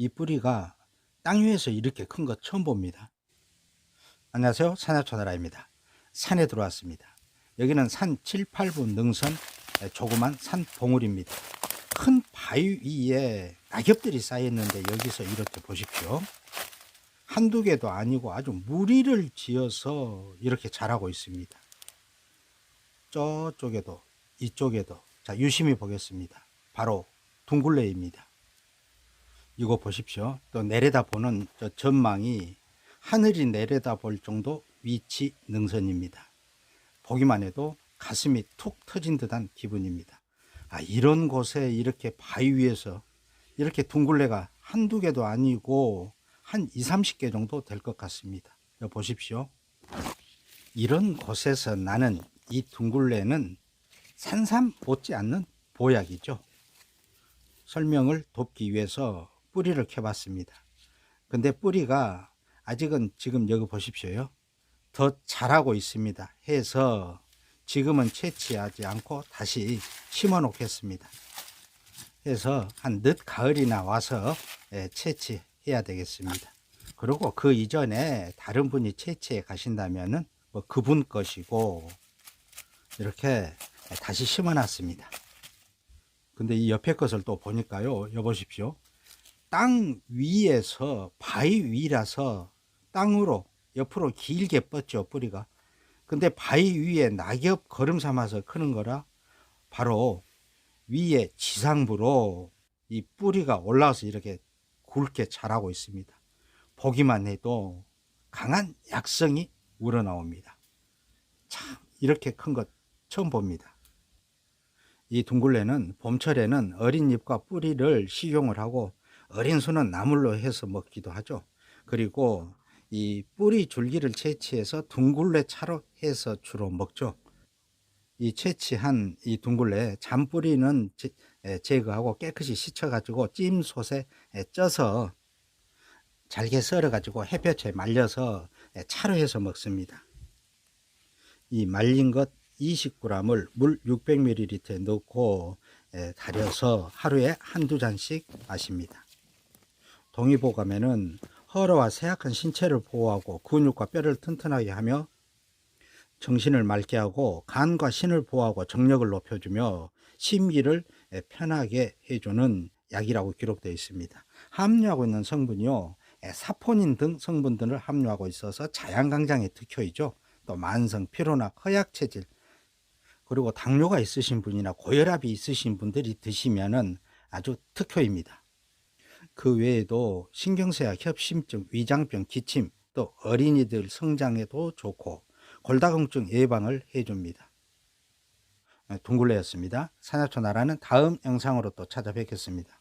이 뿌리가 땅 위에서 이렇게 큰거 처음 봅니다. 안녕하세요. 산야초나라입니다. 산에 들어왔습니다. 여기는 산 7, 8분 능선 에, 조그만 산 봉우리입니다. 큰 바위 위에 낙엽들이 쌓였는데 여기서 이렇게 보십시오. 한두 개도 아니고 아주 무리를 지어서 이렇게 자라고 있습니다. 저쪽에도 이쪽에도 자 유심히 보겠습니다. 바로 둥굴레입니다. 이거 보십시오. 또 내려다 보는 저 전망이 하늘이 내려다 볼 정도 위치 능선입니다. 보기만 해도 가슴이 툭 터진 듯한 기분입니다. 아, 이런 곳에 이렇게 바위 위에서 이렇게 둥굴레가 한두 개도 아니고 한 2, 30개 정도 될 것 같습니다. 보십시오. 이런 곳에서 나는 이 둥굴레는 산삼 못지 않는 보약이죠. 설명을 돕기 위해서 뿌리를 켜봤습니다. 근데 뿌리가 아직은 지금 여기 보십시오요. 더 자라고 있습니다. 해서 지금은 채취하지 않고 다시 심어 놓겠습니다. 해서 한 늦 가을이나 와서 예, 채취해야 되겠습니다. 그리고 그 이전에 다른 분이 채취해 가신다면은 뭐 그분 것이고 이렇게 다시 심어 놨습니다. 근데 이 옆에 것을 또 보니까요. 여보십시오. 땅 위에서 바위 위라서 땅으로 옆으로 길게 뻗죠 뿌리가. 근데 바위 위에 낙엽 걸음 삼아서 크는 거라 바로 위에 지상부로 이 뿌리가 올라와서 이렇게 굵게 자라고 있습니다. 보기만 해도 강한 약성이 우러나옵니다. 참 이렇게 큰 것 처음 봅니다. 이 둥굴레는 봄철에는 어린 잎과 뿌리를 식용을 하고 어린 순은 나물로 해서 먹기도 하죠. 그리고 이 뿌리 줄기를 채취해서 둥굴레 차로 해서 주로 먹죠. 이 채취한 이 둥굴레 잔뿌리는 제거하고 깨끗이 씻어가지고 찜솥에 에, 쪄서 잘게 썰어가지고 햇볕에 말려서 에, 차로 해서 먹습니다. 이 말린 것 20g을 물 600ml에 넣고 에, 달여서 하루에 한두 잔씩 마십니다. 동의보감에는 허러와 세약한 신체를 보호하고 근육과 뼈를 튼튼하게 하며 정신을 맑게 하고 간과 신을 보호하고 정력을 높여주며 심기를 편하게 해주는 약이라고 기록되어 있습니다. 함유하고 있는 성분이요. 사포닌 등 성분들을 함유하고 있어서 자양강장의 특효이죠. 또 만성 피로나 허약 체질 그리고 당뇨가 있으신 분이나 고혈압이 있으신 분들이 드시면은 아주 특효입니다. 그 외에도 신경쇠약, 협심증, 위장병, 기침, 또 어린이들 성장에도 좋고 골다공증 예방을 해줍니다. 둥굴레였습니다. 산야초 나라는 다음 영상으로 또 찾아뵙겠습니다.